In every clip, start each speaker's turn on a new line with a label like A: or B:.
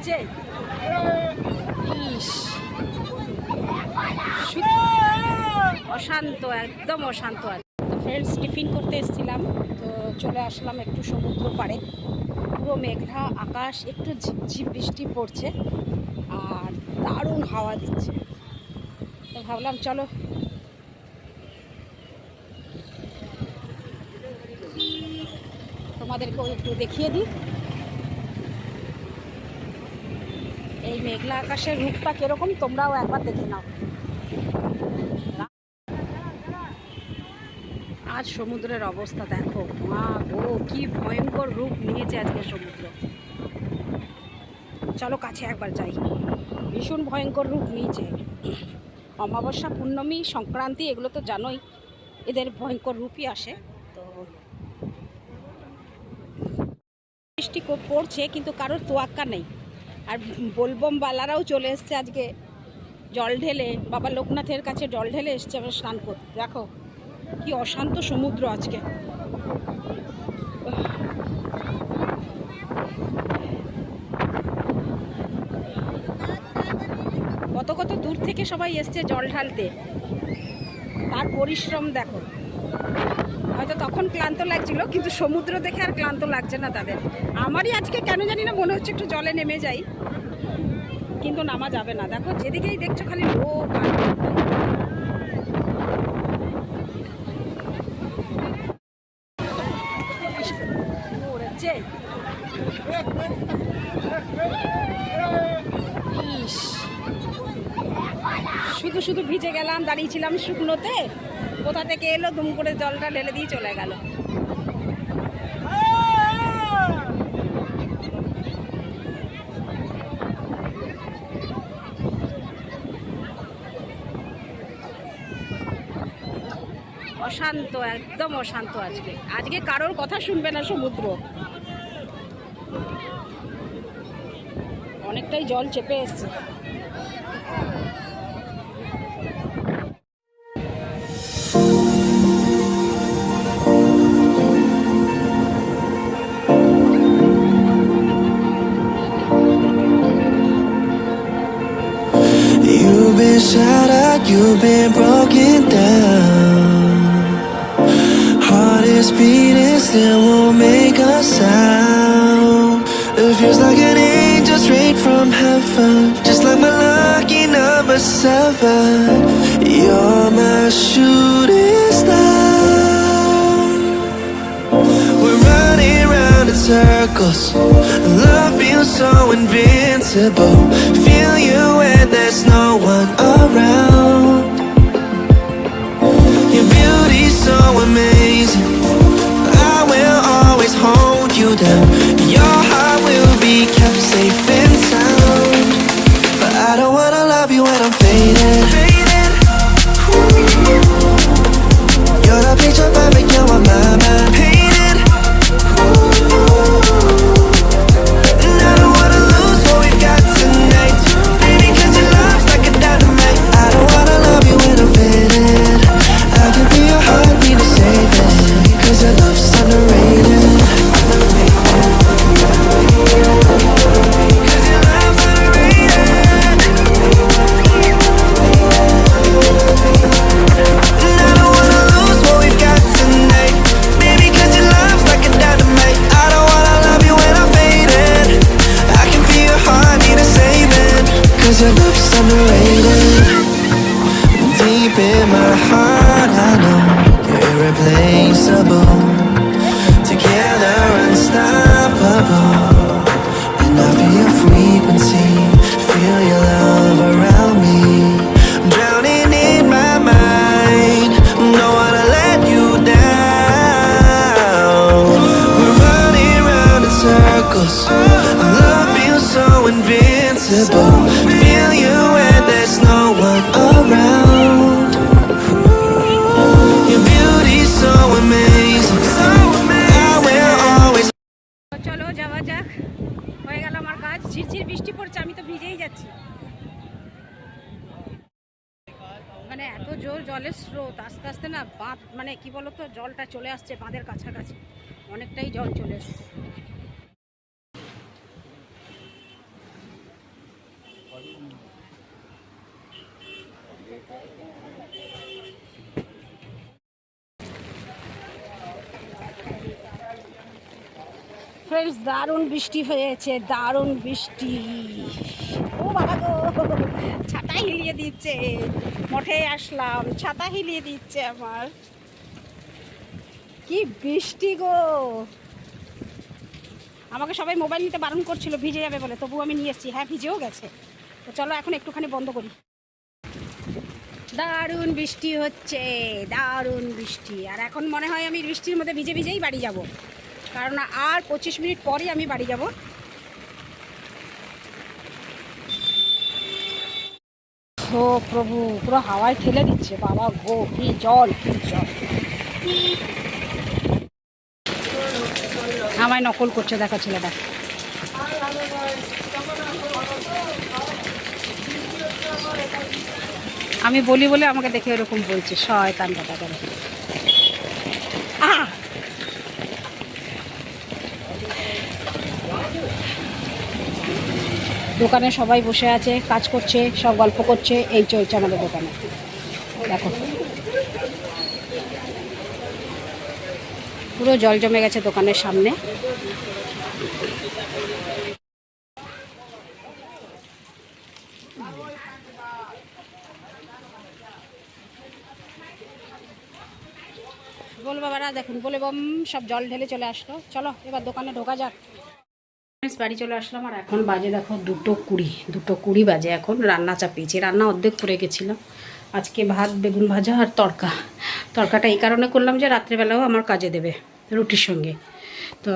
A: উড়ছে ইস। অশান্ত, একদম অশান্ত আছে তো ফ্রেন্ডস টিফিন করতে এসেছিলাম, তো চলে আসলাম একটু সমুদ্র পাড়ে। পুরো মেঘলা আকাশ, একটু ঝিপঝিপ বৃষ্টি পড়ছে, আর দারুণ হাওয়া দিচ্ছে। তো ভাবলাম, চলো। তোমাদেরকেও একটু দেখিয়ে দিই। এই মেঘলা আকাশের রূপটা কীরকম, তোমরাও একবার দেখে নাও। আজ সমুদ্রের অবস্থা দেখো। মা গো, কি ভয়ঙ্কর রূপ নিয়েছে আজকে সমুদ্র। চলো কাছে একবার যাই। ভীষণ ভয়ঙ্কর রূপ নিয়েছে। অমাবস্যা, পূর্ণমী, সংক্রান্তি, এগুলো তো জানোই, এদের ভয়ঙ্কর রূপই আসে। তো বৃষ্টি পড়ছে, কিন্তু কারোর তোয়াক্কা নেই। আর বলবম বালারাও চলে এসছে আজকে। জল ঢেলে, বাবা লোকনাথের কাছে জল ঢেলে এসছে আবার স্নান করতে। দেখো, কি অশান্ত সমুদ্র আজকে। কত কত দূর থেকে সবাই এসছে জল ঢালতে। তার পরিশ্রম দেখো। হয়তো তখন ক্লান্ত লাগছিল, কিন্তু সমুদ্র দেখে আর ক্লান্ত লাগছে না তাদের। আমারই আজকে কেন জানি না মনে হচ্ছে একটু জলে নেমে যাই। কিন্তু নামা যাবে না। দেখো, যেদিকেই দেখছ খালি লোক আর লোক। উড়েছে। ইস। শুধু শুধু ভিজে গেলাম দাঁড়িয়েছিলাম শুকনোতে, কোথা থেকে এলো, দুম করে জলটা ঢেলে দিয়ে চলে গেল। অশান্ত, একদম অশান্ত আজকে। আজকে কারোর কথা শুনবে না সমুদ্র। অনেকটাই জল চেপে এসছে।
B: Been shattered, you've been broken down. Heart is beating, still won't make a sound. It feels like an angel straight from heaven, just like my lucky number seven. You're my shooting circles. Love feels so invincible. Feel you when there's no one around. Your beauty's so amazing. I will always hold you down. Deep in my heart, I know you're irreplaceable. Together, unstoppable. And I feel your frequency, feel your love around me. I'm drowning in my mind, don't wanna let you down. We're running round in circles, love feels so invincible.
A: মানে এত জোর জলের স্রোত, আস্তে আস্তে না বাঁধ মানে কি বলতো, জলটা চলে আসছে বাঁধের কাছাকাছি। অনেকটাই জল চলে এসছে। ফ্রেন্ডস দারুণ বৃষ্টি হয়েছে, দারুণ বৃষ্টি। ও বাবা ছাতা হিলিয়ে দিচ্ছে। মঠে আসলাম, ছাতা হিলিয়ে দিচ্ছে আমার। কি বৃষ্টি গো। আমাকে সবাই মোবাইল নিতে বারণ করছিল, ভিজে যাবে বলে। তবু আমি নিয়ে এসেছি। হ্যাঁ ভিজেও গেছে। তো চলো এখন একটুখানি বন্ধ করি। দারুণ বৃষ্টি হচ্ছে, দারুণ বৃষ্টি। আর এখন মনে হয় আমি বৃষ্টির মধ্যে ভিজে ভিজেই বাড়ি যাব। কারণ আর পঁচিশ মিনিট পরই আমি বাড়ি যাব। ও প্রভু, পুরো হাওয়ায় ঠেলে দিচ্ছে। বাবা গো, কি জল কি জল। আমায় নকল করছে, দেখা ছেলেটা। আমি বলি বলে আমাকে দেখে এরকম বলছে। শয়তান দাদা করে দোকানে সবাই বসে আছে, কাজ করছে, সব গল্প করছে, এই চলছে আমাদের দোকানে। দেখো। পুরো জল জমে গেছে দোকানের সামনে। বল বাবারা, দেখুন, বলে বম, সব জল ঢেলে চলে আসলো। চলো, এবার দোকানে ঢোকা যাক। বাড়ি চলে আসলাম আর এখন বাজে দেখো দুটো কুড়ি দুটো কুড়ি বাজে এখন, রান্না চাপিয়েছি, রান্না অর্ধেক করে গেছিলাম। আজকে ভাত, বেগুন ভাজা আর তড়কা। তড়কাটা এই কারণে করলাম যে রাত্রেবেলাও আমার কাজে দেবে রুটির সঙ্গে। তো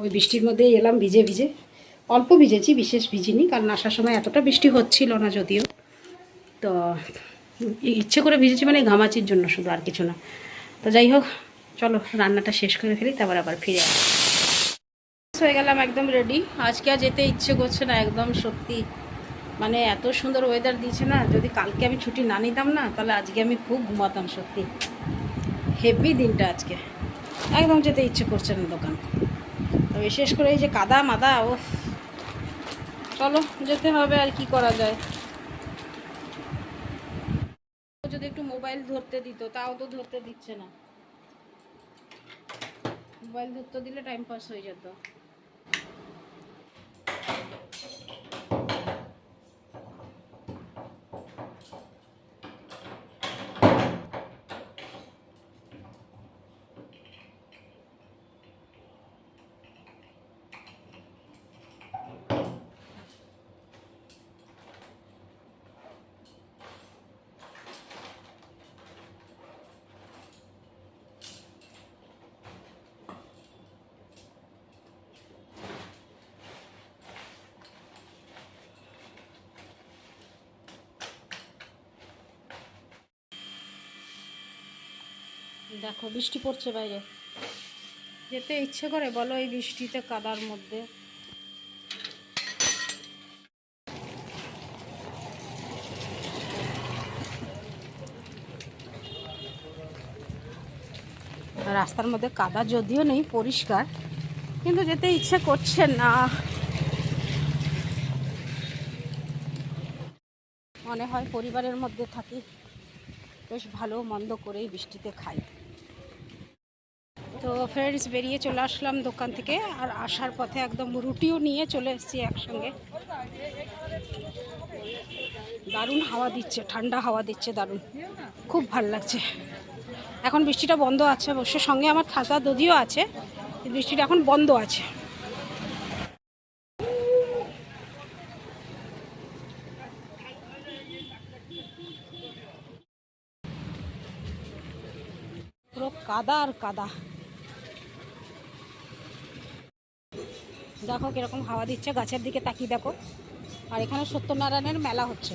A: ওই বৃষ্টির মধ্যেই এলাম ভিজে ভিজে। অল্প ভিজেছি, বিশেষ ভিজিনি, কারণ আসার সময় এতটা বৃষ্টি হচ্ছিল না যদিও। তো ইচ্ছে করে ভিজেছি মানে ঘামাচির জন্য শুধু আর কিছু না। তো যাই হোক, চলো রান্নাটা শেষ করে ফেলি, তারপর আবার ফিরে আসি। হয়ে গেলাম একদম রেডি আজকে আর যেতে ইচ্ছে করছে না একদম, সত্যি। মানে এত সুন্দর ওয়েদার দিয়েছে না, যদি কালকে আমি ছুটি না নিতাম না, তাহলে আজকে আমি খুব ঘুমাতাম, সত্যি। হেভি দিনটা আজকে। একদম যেতে ইচ্ছে করছে না দোকান। তো বিশেষ করে এই যে কাদা মাদা ও চলো, যেতে হবে আর কি করা যায়। যদি একটু মোবাইল ধরতে দিত, তাও তো ধরতে দিচ্ছে না। মোবাইল ধরতে দিলে টাইম পাস হয়ে যেত। দেখো, বৃষ্টি পড়ছে বাইরে। যেতে ইচ্ছে করে, বলো এই বৃষ্টিতে কাদার মধ্যে। রাস্তার মধ্যে কাদা যদিও নেই, পরিষ্কার, কিন্তু যেতে ইচ্ছে করছে না। মনে হয় পরিবারের মধ্যে থাকি, বেশ ভালো মন্দ করেই বৃষ্টিতে খাই। তো ফ্রেন্ডস, বেরিয়ে চলে আসলাম দোকান থেকে আর আসার পথে একদম রুটিও নিয়ে চলে এসেছি একসঙ্গে। দারুণ হাওয়া দিচ্ছে, ঠান্ডা হাওয়া দিচ্ছে দারুণ। খুব ভালো লাগছে। এখন বৃষ্টিটা বন্ধ আছে অবশ্য, সঙ্গে আমার খাতা দদিও আছে, বৃষ্টিটা এখন বন্ধ আছে। পুরো কাদা আর কাদা। দেখো কীরকম হাওয়া দিচ্ছে গাছের দিকে তাকিয়ে দেখো। আর এখানে সত্যনারায়ণের মেলা হচ্ছে।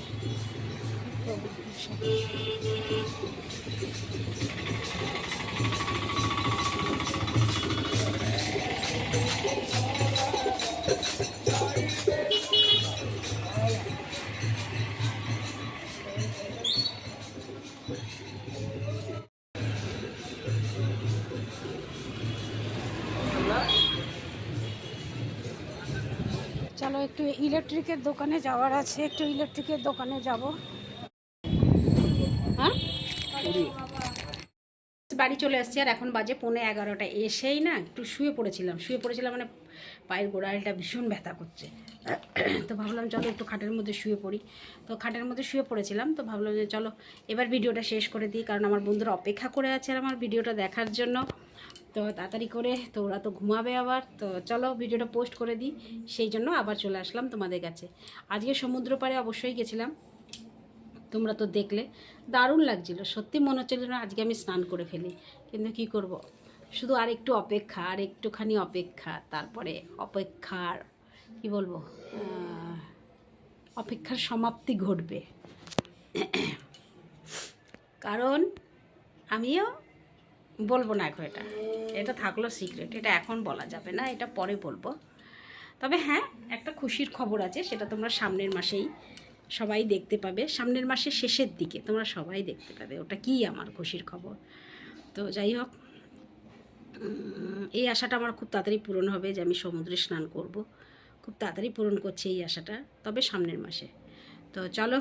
A: ইলেকট্রিকের দোকানে যাওয়ার আছে, একটু ইলেকট্রিকের দোকানে যাব। হ্যাঁ? বাড়ি চলে আসছি, আর এখন বাজে পৌনে এগারোটা। এসেই না একটু শুয়ে পড়েছিলাম শুয়ে পড়েছিলাম মানে পায়ের গোড়ালটা ভীষণ ব্যথা করছে। তো ভাবলাম চলো একটু খাটের মধ্যে শুয়ে পড়ি। তো খাটের মধ্যে শুয়ে পড়েছিলাম, তো ভাবলাম যে চলো এবার ভিডিওটা শেষ করে দিই, কারণ আমার বন্ধুরা অপেক্ষা করে আছে আর আমার ভিডিওটা দেখার জন্য। তো তাড়াতাড়ি করে তো ওরা তো ঘুমাবে আবার। তো চলো ভিডিওটা পোস্ট করে দিই, সেই জন্য আবার চলে আসলাম তোমাদের কাছে। আজকে সমুদ্র পাড়ে অবশ্যই গেছিলাম, তোমরা তো দেখলে। দারুণ লাগছিল, সত্যি মনে হচ্ছিল না আজকে আমি স্নান করে ফেলি। কিন্তু কি করব? শুধু আর একটু অপেক্ষা, আর একটুখানি অপেক্ষা, তারপরে অপেক্ষার, কি বলব অপেক্ষার সমাপ্তি ঘটবে। কারণ আমিও বলব না এখন এটা। এটা থাকল সিক্রেট এটা এখন বলা যাবে না, এটা পরে বলব। তবে হ্যাঁ একটা খুশির খবর আছে, সেটা তোমরা সামনের মাসেই সবাই দেখতে পাবে। সামনের মাসের শেষের দিকে তোমরা সবাই দেখতে পাবে, ওটা কি আমার খুশির খবর। তো যাই হোক এই আশাটা আমার খুব তাড়াতাড়ি পূরণ হবে যে আমি সমুদ্রে স্নান করব। খুব তাড়াতাড়ি পূরণ করছে এই আশাটা, তবে সামনের মাসে। তো চলো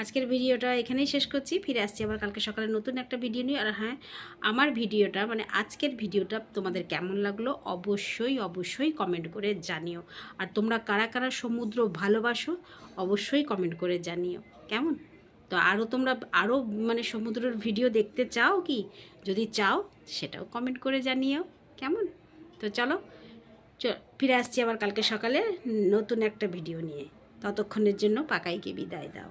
A: আজকের ভিডিওটা এখানেই শেষ করছি। ফিরে আসছি আবার কালকে সকালে নতুন একটা ভিডিও নিয়ে। আর হ্যাঁ আমার ভিডিওটা মানে আজকের ভিডিওটা তোমাদের কেমন লাগল অবশ্যই অবশ্যই কমেন্ট করে জানিও। আর তোমরা কারা কারা সমুদ্র ভালোবাসো, অবশ্যই কমেন্ট করে জানিও। কেমন? তো আরও তোমরা আরও মানে সমুদ্রের ভিডিও দেখতে চাও কি? যদি চাও, সেটাও কমেন্ট করে জানিও। কেমন? তো চলো ফিরে আসছি আবার কালকে সকালে নতুন একটা ভিডিও নিয়ে। ততক্ষণের জন্য পাকাইকে বিদায় দাও।